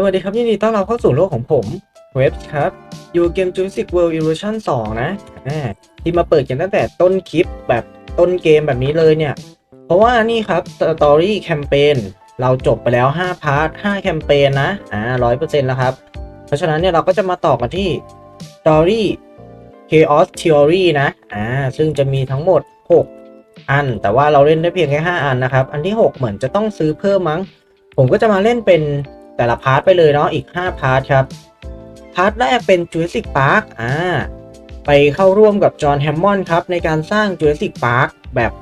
สวัสดีครับยินดีต้อนรับเข้าสู่โลกของผมเว็บครับอยู่เกม Jurassic World Evolution 2 นะที่มาเปิดกันตั้งแต่ต้นคลิปแบบต้นเกมแบบนี้เลยเนี่ย เพราะว่านี่ครับ Story Campaign เราจบไปแล้ว 5 พาร์ท 5 แคมเปญนะอ่า100%แล้วครับ เพราะฉะนั้นเนี่ยเราก็จะมาต่อกันที่ Story Chaos Theory นะอ่าซึ่งจะมีทั้งหมด 6 อัน แต่ว่าเราเล่นได้เพียงแค่ 5 อันนะครับ อันที่ 6 เหมือนจะต้องซื้อเพิ่มมั้ง ผมก็จะมาเล่นเป็น แต่ละพาร์ทไปเลยเนาะอีก 5 พาร์ทครับ พาร์ทแรกเป็น Jurassic Park อ่าไปเข้าร่วมกับจอห์นแฮมมอนด์ครับในการสร้าง Jurassic Park แบบ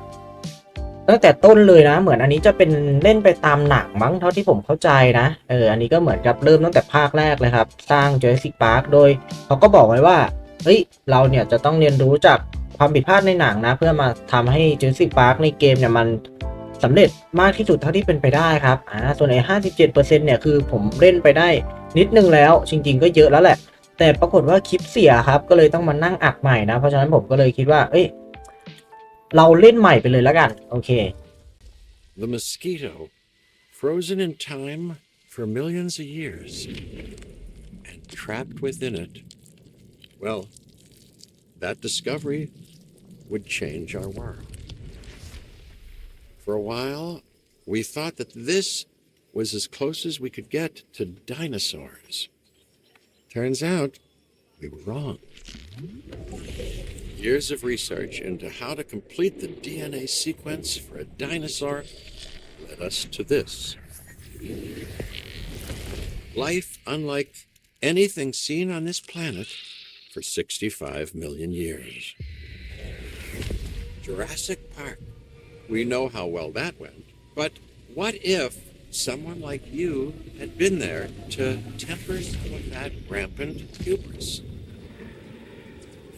ตั้งแต่ต้นเลยนะ เหมือนอันนี้จะเป็นเล่นไปตามหนังมั้งเท่าที่ผมเข้าใจนะเอออันนี้ก็เหมือนกับเริ่มตั้งแต่ภาคแรกเลยครับ สร้าง Jurassic Park โดยเขาก็บอกไว้ว่าเฮ้ยเราเนี่ยจะต้องเรียนรู้จากความผิดพลาดในหนังนะ เพื่อมาทำให้ Jurassic Park ในเกมเนี่ยมัน สำเร็จมากที่สุดเท่าที่เป็นไปได้ครับอ่าส่วนไอ้57%เนี่ยคือผมเล่นไปได้นิดนึงแล้ว จริง ๆ ก็เยอะแล้วแหละ แต่ปรากฏว่าคลิปเสียครับ ก็เลยต้องมานั่งอัดใหม่นะ เพราะฉะนั้นผมก็เลยคิดว่า เอ้ย เราเล่นใหม่ไปเลยแล้วกัน โอเค The mosquito, frozen in time for millions of years and trapped within it. Well, that discovery would change our world. For a while, we thought that this was as close as we could get to dinosaurs. Turns out we were wrong. Years of research into how to complete the DNA sequence for a dinosaur led us to this. Life unlike anything seen on this planet for 65 million years. Jurassic Park. We know how well that went. But what if someone like you had been there to temper some of that rampant hubris?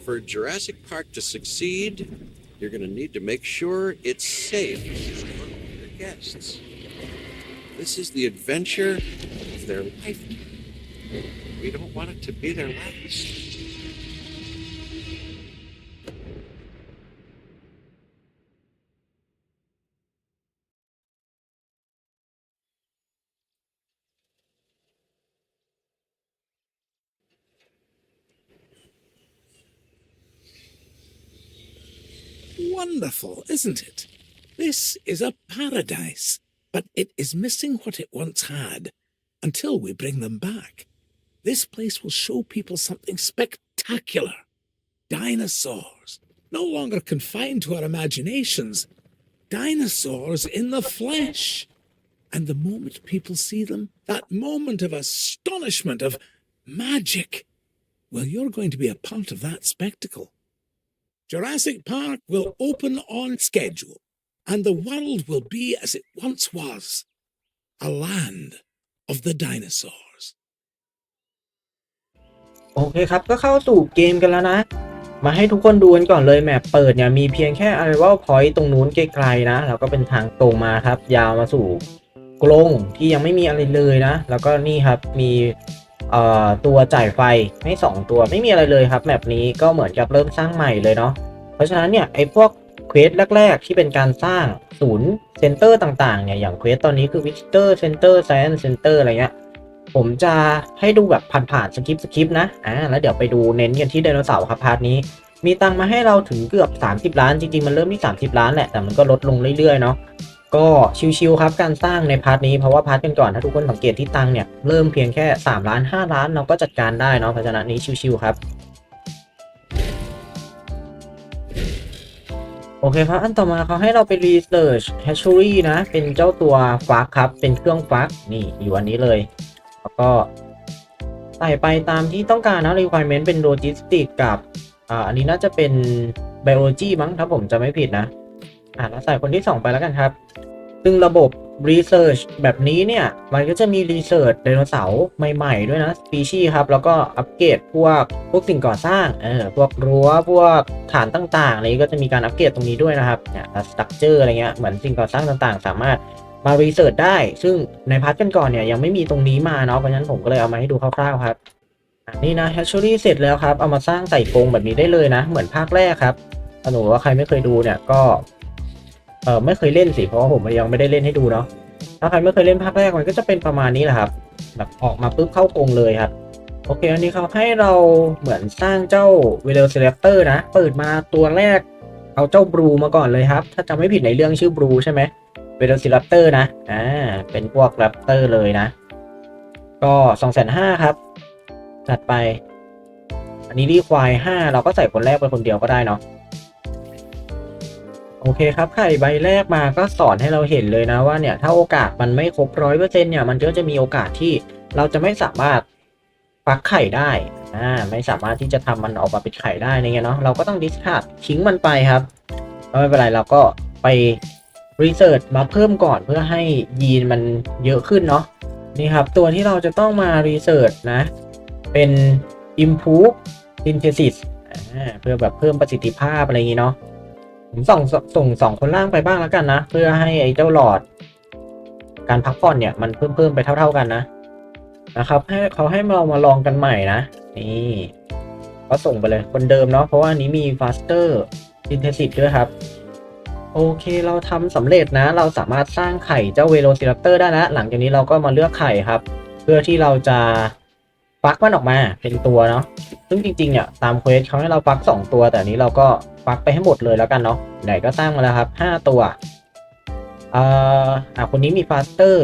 For Jurassic Park to succeed, you're going to need to make sure it's safe for your guests. This is the adventure of their life. We don't want it to be their last. Wonderful, isn't it? This is a paradise, but it is missing what it once had until we bring them back. This place will show people something spectacular. Dinosaurs, no longer confined to our imaginations. Dinosaurs in the flesh. And the moment people see them, that moment of astonishment, of magic, well, you're going to be a part of that spectacle. Jurassic Park will open on schedule, and the world will be as it once was a land of the dinosaurs. โอเคครับ ก็เข้าสู่เกมกันแล้วนะ มาให้ทุกคนดูกันก่อนเลยแมปเปิดเนี่ย มีเพียงแค่ arrival point ตรงนู้นไกลๆนะ แล้วก็เป็นทางตรงมาครับ ยาวมาสู่กรงที่ยังไม่มีอะไรเลยนะ แล้วก็นี่ครับมี ตัวจ่ายไฟให้สองตัวไม่มีอะไรเลยครับแมปนี้ก็เหมือนกับเริ่มสร้างใหม่เลยเนาะเพราะฉะนั้นเนี่ยไอ้พวกเควสแรก ๆ ที่เป็นการสร้างศูนย์เซ็นเตอร์ต่างๆเนี่ยอย่างเควสตอนนี้คือ Visitor Center Science Center อะไรเงี้ยผมจะให้ดูแบบผ่านๆสคริปสคริปนะอ่าแล้วเดี๋ยวไปดูเน้นกันที่ไดโนเสาร์ครับพาร์ทนี้ มีตังมาให้เราถึงเกือบ 30 ล้านจริงๆ มันเริ่มที่ 30 ล้านแหละแต่มันก็ลดลงเรื่อยๆเนาะ ก็ชิวๆครับการสร้างในพาร์ทนี้เพราะว่าพาร์ทกันก่อนถ้าทุกคนสังเกตที่ตังเนี่ยเริ่มเพียงแค่ 3 ล้าน 5 ล้านเราก็จัดการได้เนาะเพราะฉะนั้นนี้ชิวๆครับโอเคครับ อันต่อมาเขาให้เราไป research hatchery นะ เป็นเจ้าตัวฟักครับ เป็นเครื่องฟัก นี่อยู่อันนี้เลย แล้วก็ใส่ไปตามที่ต้องการนะ requirement เป็น logistics กับ อ่า อันนี้น่าจะเป็น biology มั้งถ้าผมจะไม่ผิดนะ อ่าแล้วใส่คนที่ 2 ไปแล้วกันครับ ซึ่งระบบ research แบบนี้เนี่ย มันก็จะมี research ไดโนเสาร์ใหม่ๆ ด้วยนะ species ครับ แล้วก็อัปเกรดพวกพวกสิ่งก่อสร้างเออพวกรั้วพวกฐานต่างๆอะไรก็จะมีการอัปเกรดตรงนี้ด้วยนะครับเนี่ย structure อะไรเงี้ยเหมือนสิ่งก่อสร้างต่างๆ สามารถมา research ได้ ซึ่งในพาร์ทกันก่อนเนี่ย ยังไม่มีตรงนี้มาเนาะเพราะฉะนั้นผมก็เลยเอามาให้ดูคร่าวๆครับนี่นะ hatchery เสร็จแล้วครับ เอามาสร้างใส่กรงแบบนี้ได้เลยนะ เหมือนภาคแรกครับถ้าหนูว่าใครไม่เคยดูเนี่ยก็ เออไม่เคยเล่นสิเพราะว่าผมยังไม่ได้เล่นให้ดูเนาะถ้าใครไม่เคยเล่นภาคแรกมันก็จะเป็นประมาณนี้แหละครับแบบออกมาปุ๊บเข้ากรงเลยครับ โอเคอันนี้เขาให้เราเหมือนสร้างเจ้าเวเลเซเลปเตอร์นะ เปิดมาตัวแรก เอาเจ้าบลูมาก่อนเลยครับ ถ้าจำไม่ผิดในเรื่องชื่อบลูใช่ไหมเวเลเซเลปเตอร์นะ อ่า เป็นพวกแรปเตอร์เลยนะ ก็สองแสนห้าครับ จัดไป อันนี้รีควายห้าเราก็ใส่คนแรกไปคนเดียวก็ได้เนาะ โอเคครับไข่ใบแรกมาก็สอนให้เราเห็นเลยนะว่าเนี่ยถ้าโอกาสมันไม่ครบร้อยเปอร์เซ็นเนี่ยมันก็จะมีโอกาสที่เราจะไม่สามารถฟักไข่ได้อ่าไม่สามารถที่จะทำมันออกมาเป็นไข่ได้ในเงี้ยเนาะเราก็ต้องดิสคาดทิ้งมันไปครับไม่เป็นไรเราก็ไปรีเสิร์ชมาเพิ่มก่อนเพื่อให้ยีนมันเยอะขึ้นเนาะนี่ครับตัวที่เราจะต้องมารีเสิร์ชนะ เป็น improve synthesis เพื่อแบบเพิ่มประสิทธิภาพอะไรอย่างงี้เนาะ ผมส่งส่งสองคนล่างไปบ้างแล้วกันนะ เพื่อให้ไอ้เจ้าหลอด การพักผ่อนเนี่ยมันเพิ่มเพิ่มไปเท่า ๆกันนะนะครับให้เขาให้เรามาลองกันใหม่นะ นี่ก็ส่งไปเลยคนเดิมเนาะเพราะว่านี้มี faster synthesis ด้วยครับ โอเคเราทำสำเร็จนะ เราสามารถสร้างไข่เจ้า velociraptor ได้แล้วหลังจากนี้เราก็มาเลือกไข่ครับ เพื่อที่เราจะฟักมันออกมาเป็นตัวเนาะซึ่งจริงๆเนี่ยตามเควสเขาให้เราฟัก 2 ตัว แต่อันนี้เราก็ ฟักไปให้หมดเลยแล้วกันเนาะไหนก็สร้างมาแล้วครับ 5 ตัวเอ่ออะคนนี้มี faster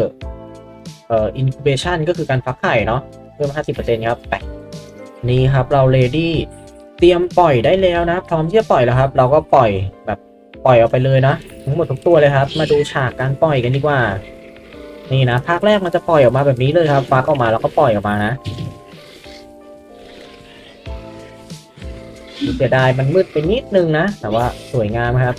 เอ่อ incubation ก็คือการฟักไข่เนาะเพิ่ม 50%ครับไปนี่ครับเรา ready เตรียมปล่อยได้แล้วนะ พร้อมที่จะปล่อยแล้วครับ เราก็ปล่อยแบบปล่อยออกไปเลยนะทั้งหมดทุกตัวเลยครับ มาดูฉากการปล่อยกันดีกว่า นี่นะภาคแรกมันจะปล่อยออกมาแบบนี้เลยครับ ฟักออกมาแล้วก็ปล่อยออกมานะ เสียดายมันมืดไปนิดนึงนะ แต่ว่าสวยงามครับ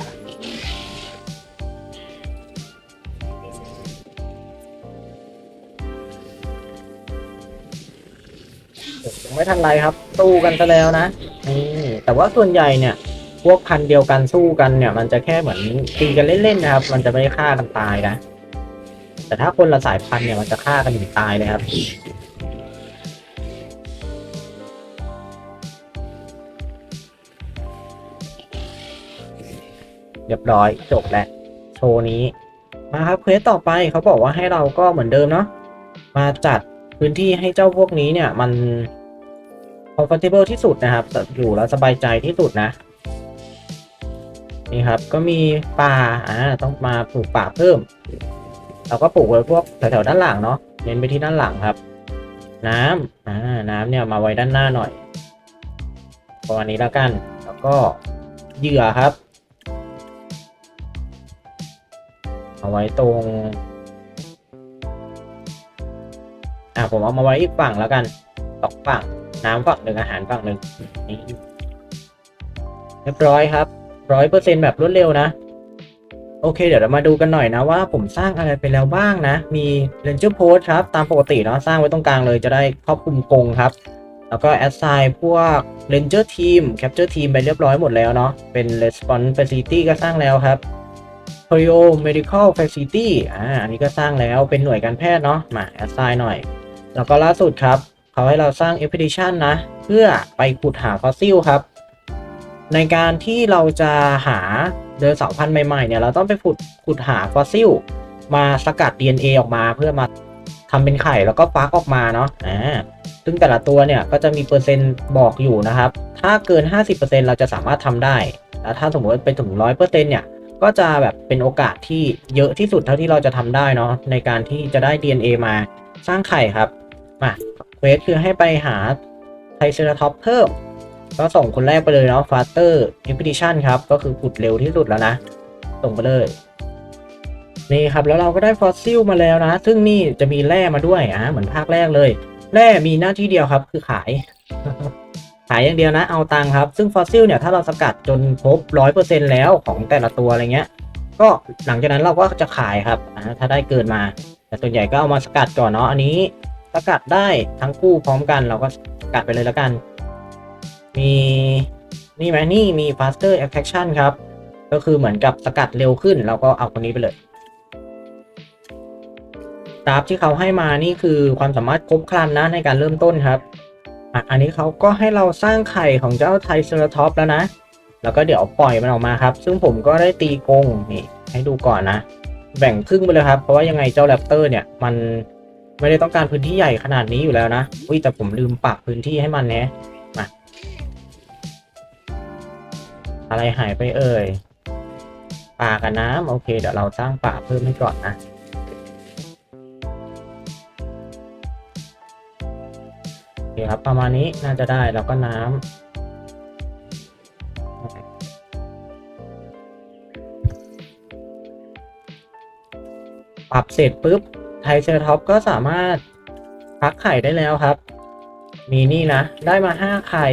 ยังไม่ทันไรครับ สู้กันซะแล้วนะนี่แต่ว่าส่วนใหญ่เนี่ย พวกพันเดียวกันสู้กันเนี่ย มันจะแค่เหมือนตีกันเล่นๆนะครับ มันจะไม่ได้ฆ่ากันตายนะ แต่ถ้าคนละสายพันธุ์เนี่ยมันจะฆ่ากันถึงตายเลยครับ เรียบร้อยจบแล้วโชว์นี้มาครับเควสต่อไปเขาบอกว่าให้เราก็เหมือนเดิมเนาะมาจัดพื้นที่ให้เจ้าพวกนี้เนี่ยมัน comfortable ที่สุดนะครับ อยู่แล้วสบายใจที่สุดนะ นี่ครับก็มีป่าอ่าต้องมาปลูกป่าเพิ่มเราก็ปลูกไว้พวกแถวๆด้านหลังเนาะเน้นไปที่ด้านหลังครับ น้ำอ่าน้ำเนี่ยมาไว้ด้านหน้าหน่อยประมาณนี้แล้วกัน แล้วก็เหยื่อครับ เอาไว้ตรง อะผมเอามาไว้อีกฝั่งแล้วกันสองฝั่ง น้ำฝั่งหนึ่งอาหารฝั่งหนึ่งนี่เรียบร้อยครับร้อยเปอร์เซ็นแบบรวดเร็วนะ โอเค เดี๋ยวเรามาดูกันหน่อยนะว่าผมสร้างอะไรไปแล้วบ้างนะ มี Ranger Post ครับ ตามปกติเนาะสร้างไว้ตรงกลางเลยจะได้ครอบคลุมกรงครับ แล้วก็ Assign พวก Ranger Team Capture Team ไปเรียบร้อยหมดแล้วเนาะเป็น Response Facility ก็สร้างแล้วครับ p o r i o Medical Facility อ่าอันนี้ก็สร้างแล้วเป็นหน่วยการแพทย์เนาะมา assign หน่อย แล้วก็ล่าสุดครับเขาให้เราสร้าง expedition นะ เพื่อไปขุดหาฟอสซิลครับ ในการที่เราจะหาเดินเสาพันธุ์ใหม่ๆเนี่ยเราต้องไปขุดขุดหาฟอสซิลมาสกัด DNA ออกมาเพื่อมาทำเป็นไข่แล้วก็ฟักออกมาเนาะอ่าซึ่งแต่ละตัวเนี่ยก็จะมีเปอร์เซ็นต์บอกอยู่นะครับ ถ้าเกิน 50%เราจะสามารถทำได้ แล้วถ้าสมมติไปถึง 100%เนี่ย ก็จะแบบเป็นโอกาสที่เยอะที่สุดเท่าที่เราจะทำได้เนาะในการที่จะได้ DNA มาสร้างไข่ครับมาเควสคือให้ไปหาไทเซอราท็อปเพิ่ม ก็ส่งคนแรกไปเลยเนาะฟาสเตอร์อิ p ิชันครับ ก็คือขุดเร็วที่สุดแล้วนะ ส่งไปเลยนี่ครับแล้วเราก็ได้ฟอสซิลมาแล้วนะ ซึ่งนี่จะมีแร่มาด้วยอ่าเหมือนภาคแรกเลย แร่มีหน้าที่เดียวครับ คือขาย ขายอย่างเดียวนะเอาตังครับ ซึ่งฟอสซิลเนี่ยถ้าเราสกัดจนครบร้อยเปอร์เซ็นแล้วของแต่ละตัวอะไรเงี้ย ก็หลังจากนั้นเราก็จะขายครับถ้าได้เกินมา แต่ส่วนใหญ่ก็เอามาสกัดก่อนเนาะอันนี้สกัดได้ทั้งคู่พร้อมกัน เราก็สกัดไปเลยแล้วกัน มีนี่ไหมนี่มี faster attraction ครับ ก็คือเหมือนกับสกัดเร็วขึ้น เราก็เอาคนนี้ไปเลยตราฟที่เขาให้มานี่คือความสามารถครบครันนะในการเริ่มต้นครับ อะอันนี้เขาก็ให้เราสร้างไข่ของเจ้าไทเซราท็อปแล้วนะ แล้วก็เดี๋ยวปล่อยมันออกมาครับ ซึ่งผมก็ได้ตีกรงนี่ให้ดูก่อนนะ แบ่งครึ่งไปเลยครับ เพราะว่ายังไงเจ้าแรปเตอร์เนี่ยมันไม่ได้ต้องการพื้นที่ใหญ่ขนาดนี้อยู่แล้วนะ อุ้ยแต่ผมลืมปรับพื้นที่ให้มันแนะมา อะไรหายไปเอ่ยป่ากับน้ำโอเค เดี๋ยวเราสร้างป่าเพิ่มให้ก่อนนะ คครับ ประมาณนี้น่าจะได้แล้วก็น้ำปรับเสร็จปุ๊บ ไทเซอร์ท็อปก็สามารถพักไข่ได้แล้วครับ มีนี่นะ ได้มาห้าไข่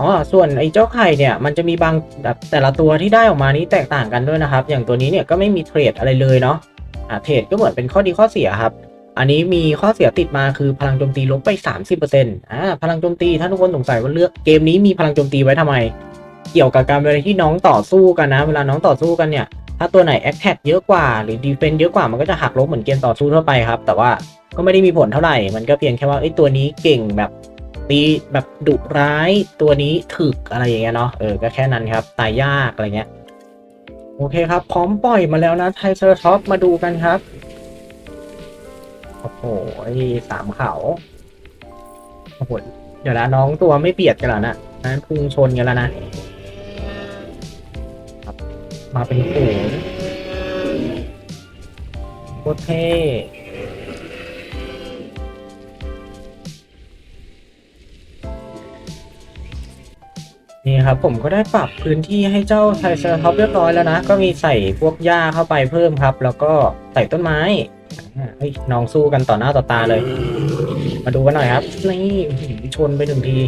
อ๋อส่วนไอ้เจ้าไข่เนี่ยมันจะมีบางแบบแต่ละตัวที่ได้ออกมานี้แตกต่างกันด้วยนะครับ อย่างตัวนี้เนี่ยก็ไม่มีเทรดอะไรเลยเนาะอ่าเทรดก็เหมือนเป็นข้อดีข้อเสียครับ อันนี้มีข้อเสียติดมาคือพลังโจมตีลบไป 30%อ่าพลังโจมตีถ้าทุกคนสงสัยว่าเลือกเกมนี้มีพลังโจมตีไว้ทำไม เกี่ยวกับการเวลาที่น้องต่อสู้กันนะ เวลาน้องต่อสู้กันเนี่ย ถ้าตัวไหน Attack เยอะกว่าหรือ Defense เยอะกว่ามันก็จะหักลบเหมือนเกมต่อสู้ทั่วไปครับ แต่ว่าก็ไม่ได้มีผลเท่าไหร่ มันก็เพียงแค่ว่าไอ้ตัวนี้เก่งแบบตีแบบดุร้ายตัวนี้ถึกอะไรอย่างเงี้ยเนาะเออก็แค่นั้นครับตายยากอะไรเงี้ยโอเคครับ พร้อมปล่อยมาแล้วนะไทเซอร์ท็อปมาดูกันครับ โอ้โหไอ้สามเขาโอ้โหเดี๋ยวนะน้องตัวไม่เบียดกันแล้วนะนั้นพุ่งชนกันแล้วนะมาเป็นฝูงโคตรเท่นี่ครับผมก็ได้ปรับพื้นที่ให้เจ้าไทเซอร์ท็อปเรียบร้อยแล้วนะ ก็มีใส่พวกหญ้าเข้าไปเพิ่มครับ แล้วก็ใส่ต้นไม้ อ่าเฮ้ยน้องสู้กันต่อหน้าต่อตาเลย มาดูกันหน่อยครับ นี่อื้อหือชนไปหนึ่งที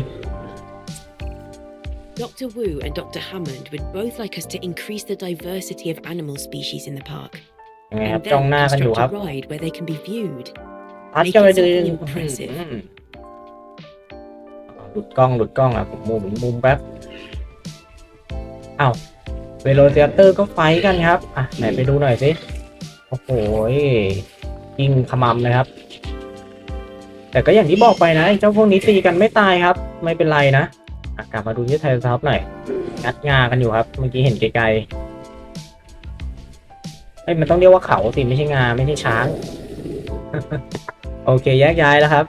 Dr. Wu and Dr. Hammond would both like us to increase the diversity of animal species in the park ยังไงครับ and จ้อง then หน้ากันอยู่ครับ construct a ride where they can be viewed. พัดกันไปดึง Make it something impressive อืมหลุดกล้องหลุดกล้องอะผมมุมมุมแป๊บอ้าวเวโรเซียเตอร์ก็ไฟท์กันครับ อะ ไหนไปดูหน่อยสิ โอ้โห ยิงขมำเลยครับ แต่ก็อย่างที่บอกไปนะเจ้าพวกนี้ตีกันไม่ตายครับ ไม่เป็นไรนะอะกลับมาดูที่ไทยซับหน่อยงัดงากันอยู่ครับ เมื่อกี้เห็นไกลๆเอ้ยมันต้องเรียกว่าเขาสิไม่ใช่งาไม่ใช่ช้าง โอเคแยกย้ายแล้วครับ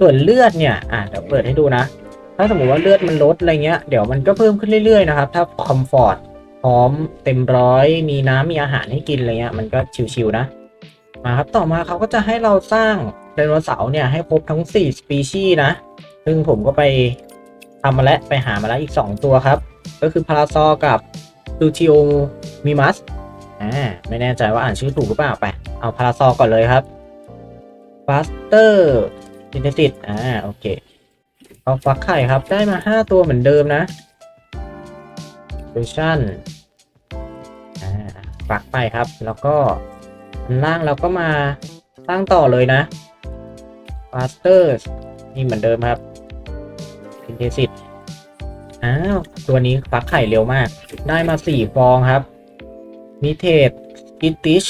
ส่วนเลือดเนี่ยอะเดี๋ยวเปิดให้ดูนะ ถ้าสมมติว่าเลือดมันลดอะไรเงี้ยเดี๋ยวมันก็เพิ่มขึ้นเรื่อยๆนะครับ ถ้าคอมฟอร์ตพร้อมเต็มร้อยมีน้ำมีอาหารให้กินอะไรเงี้ยมันก็ชิวๆนะ มาครับต่อมาเขาก็จะให้เราสร้างไดโนเสาร์เนี่ยให้ครบทั้ง 4 สปีชีส์นะ ซึ่งผมก็ไปทำมาแล้วไปหามาแล้วอีก 2 ตัวครับ ก็คือพาราซอกับดูทิโอมิมัสอ่าไม่แน่ใจว่าอ่านชื่อถูกหรือเปล่าไป เอาพาราซอก่อนเลยครับฟาสเตอร์ซินเทสิตอ่าโอเค เอาฟักไข่ครับได้มา 5 ตัวเหมือนเดิมนะเวอร์ชันอ่าฟักไปครับแล้วก็ ล่างเราก็มาตั้งต่อเลยนะฟาสเตอร์นี่เหมือนเดิมครับซินเทสิตอ้าว ตัวนี้ฟักไข่เร็วมาก ได้มา 4 ฟองครับมิเทสกิติช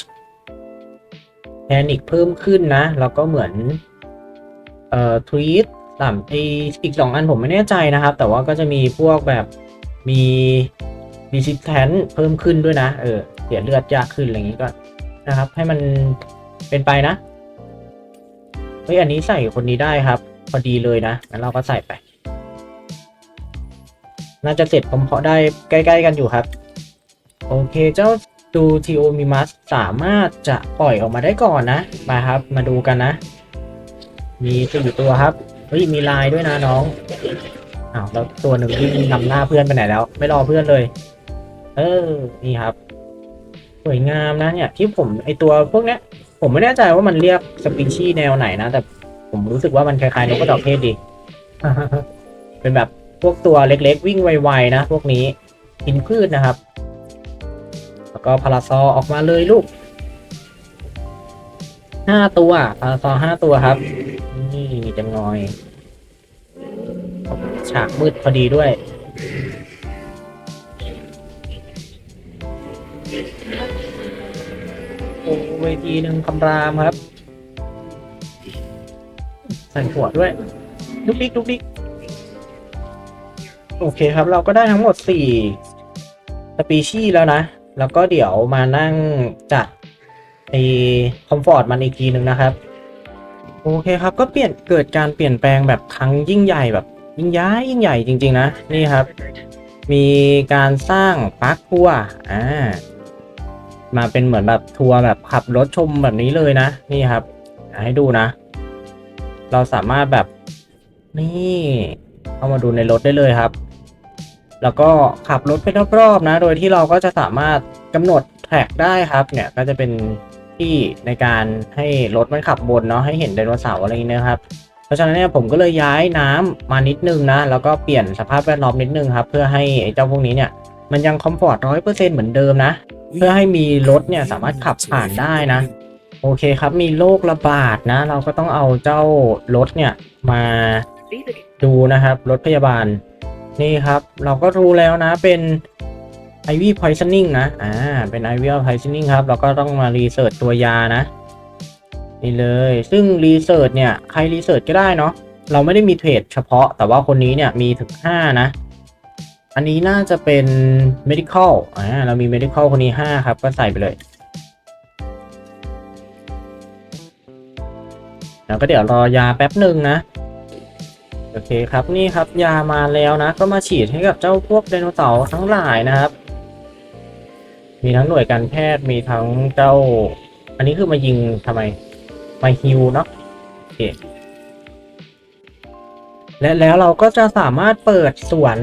แพนิกเพิ่มขึ้นนะ แล้วก็เหมือน เอ่อทวีตสามไออีกสองอันผมไม่แน่ใจนะครับ แต่ว่าก็จะมีพวกแบบมีมีซิแทนเพิ่มขึ้นด้วยนะ เออ เสียเลือดยากขึ้นอะไรอย่างนี้ก็ นะครับ ให้มันเป็นไปนะเฮ้ยอันนี้ใส่คนนี้ได้ครับ พอดีเลยนะงั้นเราก็ใส่ไป น่าจะเสร็จพร้อมๆได้ใกล้ ๆ กันอยู่ครับ โอเคเจ้าดูทีโอมิมัสสามารถจะปล่อยออกมาได้ก่อนนะ มาครับ มาดูกันนะ มีสี่ตัวครับ เฮ้ย มีลายด้วยนะน้อง อ้าว แล้วตัวหนึ่งที่นำหน้าเพื่อนไปไหนแล้ว ไม่รอเพื่อนเลย เออ นี่ครับ สวยงามนะเนี่ยที่ผมไอตัวพวกเนี้ย ผมไม่แน่ใจว่ามันเรียกสปีชีส์แนวไหนนะ แต่ผมรู้สึกว่ามันคล้ายๆนกกระจอกเทศดี เป็นแบบพวกตัวเล็กๆ วิ่งไวๆ นะ พวกนี้กินพืชนะครับ แล้วก็พาราซอออกมาเลยลูกห้าตัวพาราซอห้าตัวครับ นี่จำงอย ฉากมืดพอดีด้วย เวทีหนึ่งคำรามครับ ใส่หัวด้วยลุกดิกลุกดิกโอเคครับ เราก็ได้ทั้งหมดสี่สปีชีส์แล้วนะ แล้วก็เดี๋ยวมานั่งจัดไอคอมฟอร์ตมันอีกทีหนึ่งนะครับ โอเคครับก็เปลี่ยนเกิดการเปลี่ยนแปลงแบบครั้งยิ่งใหญ่แบบ ยิ่งย้ายยิ่งใหญ่จริง ๆ นะ นี่ครับ มีการสร้างปาร์คทัวร์อ่า มาเป็นเหมือนแบบทัวร์แบบขับรถชมแบบนี้เลยนะ นี่ครับให้ดูนะ เราสามารถแบบนี่เข้ามาดูในรถได้เลยครับ แล้วก็ขับรถไปรอบๆนะ โดยที่เราก็จะสามารถกำหนดแทร็กได้ครับ เนี่ยก็จะเป็นที่ในการให้รถมันขับบนเนาะให้เห็นไดโนเสาร์อะไรอย่างเงี้ยครับ เพราะฉะนั้นเนี่ยผมก็เลยย้ายน้ำมานิดนึงนะ แล้วก็เปลี่ยนสภาพแวดล้อมนิดนึงครับ เพื่อให้ไอ้เจ้าพวกนี้เนี่ยมันยังคอมฟอร์ตร้อยเปอร์เซ็นต์เหมือนเดิมนะ เพื่อให้มีรถเนี่ยสามารถขับผ่านได้นะ โอเคครับมีโรคระบาดนะ เราก็ต้องเอาเจ้ารถเนี่ยมาดูนะครับ รถพยาบาล นี่ครับ เราก็รู้แล้วนะเป็น IV poisoning นะอ่าเป็น IV poisoning ครับ เราก็ต้องมารีเสิร์ชตัวยานะ นี่เลย ซึ่งรีเสิร์ชเนี่ย ใครรีเสิร์ชก็ได้เนาะเราไม่ได้มีเทรดเฉพาะแต่ว่าคนนี้เนี่ยมีถึง 5 นะ อันนี้น่าจะเป็น medical อ่าเรามี medical คนนี้ 5 ครับ ก็ใส่ไปเลย แล้วก็เดี๋ยวรอยาแป๊บหนึ่งนะ โอเคครับนี่ครับยามาแล้วนะ ก็มาฉีดให้กับเจ้าพวกไดโนเสาร์ทั้งหลายนะครับ มีทั้งหน่วยการแพทย์มีทั้งเจ้า อันนี้คือมายิงทำไม มาฮิวเนาะโอเคและแล้วเราก็จะสามารถเปิดสวน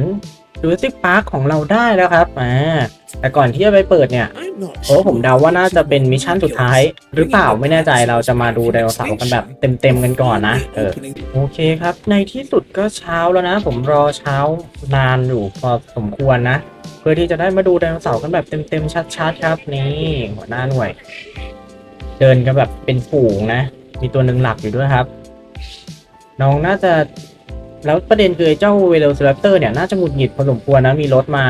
ดูสิพาร์คของเราได้แล้วครับอ่าแต่ก่อนที่จะไปเปิดเนี่ย I'm not โอ้ผม sure เดาว่าน่าจะเป็น if มิชชั่นสุดท้าย หรือเปล่าไม่แน่ใจเราจะมาดูไดโนเสาร์กันแบบเต็มๆกันก่อนนะเออโอเคครับ ในที่สุดก็เช้าแล้วนะ ผมรอเช้านานอยู่พอสมควรนะ เพื่อที่จะได้มาดูไดโนเสาร์กันแบบเต็มๆชัดๆครับ นี่หัวหน้าหน่วย เดินกันแบบเป็นฝูงนะ มีตัวหนึ่งหลับอยู่ด้วยครับ น้องน่าจะ แล้วประเด็นคือเจ้าเวเล c i ร a เตอร์เนี่ยน่าจะหงุดหงิดพอสมควรนะมีรถมา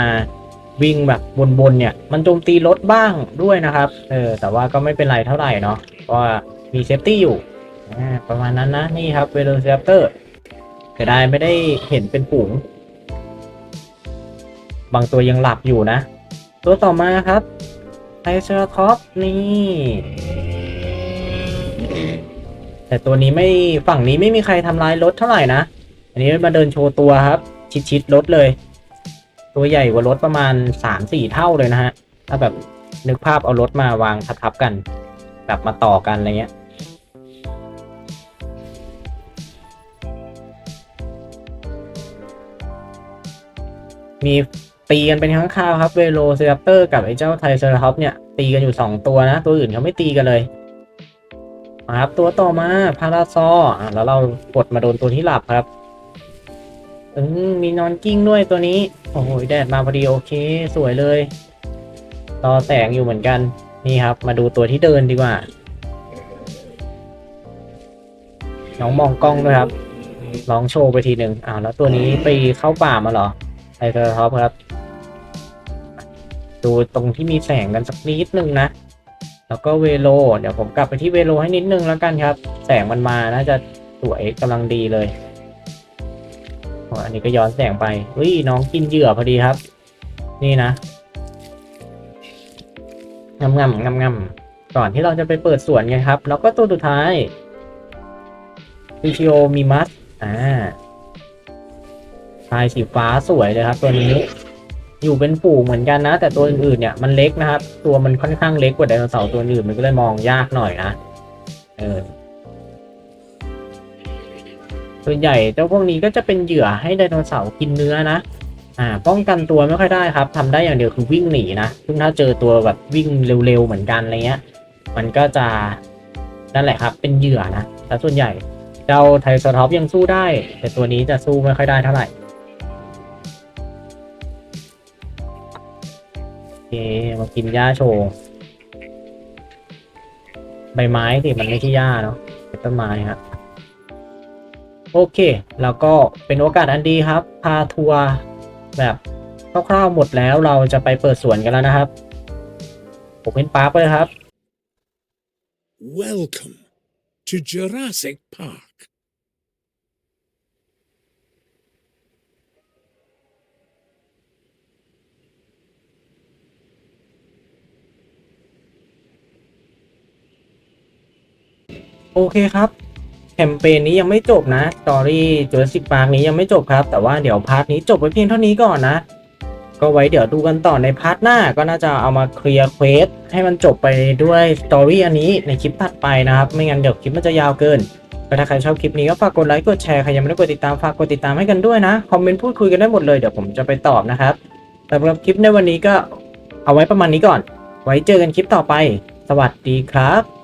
วิ่งแบบบนๆเนี่ย มันโจมตีรถบ้างด้วยนะครับ เออ แต่ว่าก็ไม่เป็นไรเท่าไหร่เนาะเพราะมีเซฟตี้อยู่ประมาณนั้นนะ นี่ครับเวโร c i ร a เตอร์เสียดายไม่ได้เห็นเป็นฝูง บางตัวยังหลับอยู่นะ ตัวต่อมาครับไทเซอร์ท็อปนี่ แต่ตัวนี้ไม่ฝั่งนี้ไม่มีใครทำลายรถเท่าไหร่นะ นนี้มาเดินโชว์ตัวครับ ชิดๆรถเลย ตัวใหญ่กว่ารถประมาณ3-4เท่าเลยนะฮะ ถ้าแบบนึกภาพเอารถมาวางทับๆกัน แบบมาต่อกันอะไรเงี้ยมีตีกันเป็นครั้งคราวครับเวโรเซราปเตอร์กับไอ้เจ้าไทเซอร์ท็อปเนี่ย ตีกันอยู่ 2 ตัวนะ ตัวอื่นเขาไม่ตีกันเลยครับตัวต่อมาพาราซออะแล้วเรากดมาโดนตัวที่หลับครับ อืมมีนอนกิ้งด้วยตัวนี้ โอ้โหแดดมาพอดีโอเค สวยเลย รอแสงอยู่เหมือนกัน นี่ครับ มาดูตัวที่เดินดีกว่า น้องมองกล้องด้วยครับลองโชว์ไปทีหนึ่งอ้าวแล้วตัวนี้ไปเข้าป่ามาเหรอไทเทอร์ท็อปครับ ดูตรงที่มีแสงกันสักนิดนึงนะ แล้วก็เวโล เดี๋ยวผมกลับไปที่เวโลให้นิดนึงแล้วกันครับ แสงมันมาน่าจะสวยกำลังดีเลย นนี้ก็ย้อนแสงไปอุ้ยน้องกินเหยื่อพอดีครับ นี่นะงำงำงำงำก่อนที่เราจะไปเปิดสวนไงครับ แล้วก็ตัวสุดท้ายพิชิโอมีมัสอ่าลายสีฟ้าสวยเลยครับ ตัวนี้ อยู่เป็นฝูงเหมือนกันนะ แต่ตัวอื่นๆเนี่ยมันเล็กนะครับ ตัวมันค่อนข้างเล็กกว่าไดโนเสาร์ตัวอื่นมันก็เลยมองยากหน่อยนะเออ ส่วนใหญ่เจ้าพวกนี้ก็จะเป็นเหยื่อให้ไดโนเสาร์กินเนื้อนะอ่าป้องกันตัวไม่ค่อยได้ครับทำได้อย่างเดียวคือวิ่งหนีนะซึ่งถ้าเจอตัวแบบวิ่งเร็วๆเหมือนกันอะไรเงี้ย มันก็จะนั่นแหละครับ เป็นเหยื่อนะแต่ส่วนใหญ่เจ้าไทรเซอร์ท็อปยังสู้ได้ แต่ตัวนี้จะสู้ไม่ค่อยได้เท่าไหร่โอเคมากินหญ้าโชว์ใบไม้สิมันไม่ใช่หญ้าเนาะเป็นต้นไม้ครับ โอเค แล้วก็เป็นโอกาสอันดีครับ พาทัวร์แบบคร่าวๆหมดแล้วเราจะไปเปิดสวนกันแล้วนะครับ ผมเป็นปาร์คเลยครับ Welcome to Jurassic Park. โอเคครับ คมเปญนี้ยังไม่จบนะสตอรี่จูราสสิกพาร์คนี้ยังไม่จบครับ แต่ว่าเดี๋ยวพาร์ทนี้จบไว้เพียงเท่านี้ก่อนนะ ก็ไว้เดี๋ยวดูกันต่อในพาร์ทหน้าก็น่าจะเอามาเคลียร์เควสให้มันจบไปด้วยสตอรี่อันนี้ในคลิปถัดไปนะครับ ไม่งั้นเดี๋ยวคลิปมันจะยาวเกินก็ถ้าใครชอบคลิปนี้ก็ฝากกดไลค์กดแชร์ใครยังไม่ได้กดติดตามฝากกดติดตามให้กันด้วยนะคอมเมนต์พูดคุยกันได้หมดเลยเดี๋ยวผมจะไปตอบนะครับสำหรับคลิปในวันนี้ก็เอาไว้ประมาณนี้ก่อน ไว้เจอกันคลิปต่อไป สวัสดีครับ